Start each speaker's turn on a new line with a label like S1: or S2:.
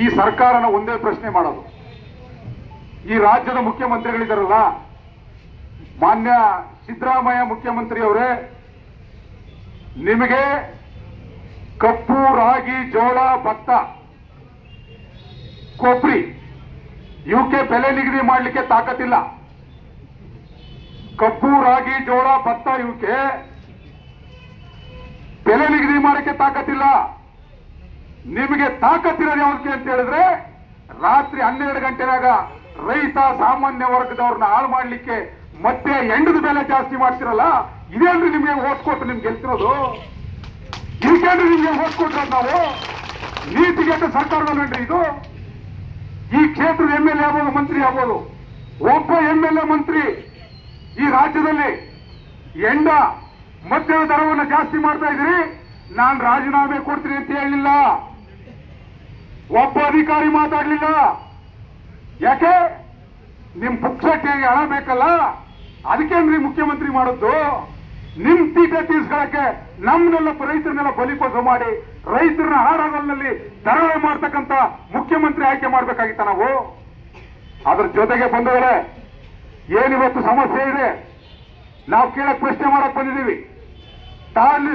S1: ಈ ಸರ್ಕಾರನ ಒಂದೇ ಪ್ರಶ್ನೆ ಮಾಡೋದು. ಈ ರಾಜ್ಯದ ಮುಖ್ಯಮಂತ್ರಿಗಳಿದಾರಲ್ಲ, ಮಾನ್ಯ ಸಿದ್ದರಾಮಯ್ಯ ಮುಖ್ಯಮಂತ್ರಿಯವರೇ, ನಿಮಗೆ ಕಪ್ಪು, ರಾಗಿ, ಜೋಳ, ಭತ್ತ, ಕೊಬ್ಬರಿ ಇವಕ್ಕೆ ಬೆಲೆ ನಿಗದಿ ಮಾಡಲಿಕ್ಕೆ ತಾಕತ್ತಿಲ್ಲ. ಕಬ್ಬು ರಾಗಿ, ಜೋಳ, ಭತ್ತ ಇವಕ್ಕೆ ಬೆಲೆ ನಿಗದಿ ಮಾಡಕ್ಕೆ ತಾಕತ್ತಿಲ್ಲ. ನಿಮಗೆ ತಾಕತ್ತಿರೋದು ಯಾವ್ದಕ್ಕೆ ಅಂತ ಹೇಳಿದ್ರೆ, ರಾತ್ರಿ ಹನ್ನೆರಡು ಗಂಟೆನಾಗ ರೈತ ಸಾಮಾನ್ಯ ವರ್ಗದವ್ರನ್ನ ಹಾಳು ಮಾಡ್ಲಿಕ್ಕೆ ಮತ್ತೆ ಎಂಡದ ಬೆಲೆ ಜಾಸ್ತಿ ಮಾಡ್ತಿರಲ್ಲ ಇದೇನ್ರಿ ನಿಮ್ಗೆ ಓಟ್ ಕೊಟ್ಟು ನಿಮ್ಗೆ ಗೆಲ್ತಿರೋದು. ಇದಕ್ಕೇನ್ರಿ ನಿಮ್ಗೆ ಓಟ್ ಕೊಟ್ಟಿರೋದು ನಾವು. ನೀತಿಗೆಟ್ಟ ಇದು. ಈ ಕ್ಷೇತ್ರದ ಎಂ ಎಲ್ ಎ ಆಗ್ಬೋದು, ಮಂತ್ರಿ ಆಗ್ಬೋದು. ಒಬ್ಬ ಎಂ ಎಲ್ ಎ ಮಂತ್ರಿ ಈ ರಾಜ್ಯದಲ್ಲಿ ಎಂಡ ಮದ್ಯದ ದರವನ್ನು ಜಾಸ್ತಿ ಮಾಡ್ತಾ ಇದ್ದೀರಿ, ನಾನು ರಾಜೀನಾಮೆ ಕೊಡ್ತೀನಿ ಅಂತ ಹೇಳಲಿಲ್ಲ ಒಬ್ಬ ಅಧಿಕಾರಿ ಮಾತಾಡ್ಲಿಲ್ಲ. ಯಾಕೆ? ನಿಮ್ ಪುಕ್ಷಟ್ಟಿಗೆ ಹಣ ಬೇಕಲ್ಲ? ಅದಕ್ಕೇನ್ರಿ ಮುಖ್ಯಮಂತ್ರಿ ಮಾಡದ್ದು? ನಿಮ್ ತೀಟ ತೀರ್ಸ್ಕೊಳಕ್ಕೆ ನಮ್ನೆಲ್ಲ ರೈತರನ್ನೆಲ್ಲ ಬಲಿಕೋಸ ಮಾಡಿ ರೈತರನ್ನ ಹಾರಾಗಲ್ನಲ್ಲಿ ಧರಣಿ ಮಾಡ್ತಕ್ಕಂತ ಮುಖ್ಯಮಂತ್ರಿ ಆಯ್ಕೆ ಮಾಡ್ಬೇಕಾಗಿತ್ತ ನಾವು? ಅದ್ರ ಜೊತೆಗೆ ಬಂದವರೇ ಏನಿವತ್ತು ಸಮಸ್ಯೆ ಇದೆ? ನಾವು ಕೇಳಕ್ ಪ್ರಶ್ನೆ ಮಾಡಕ್ ಬಂದಿದ್ದೀವಿ. ತಾಲ್ಲಿ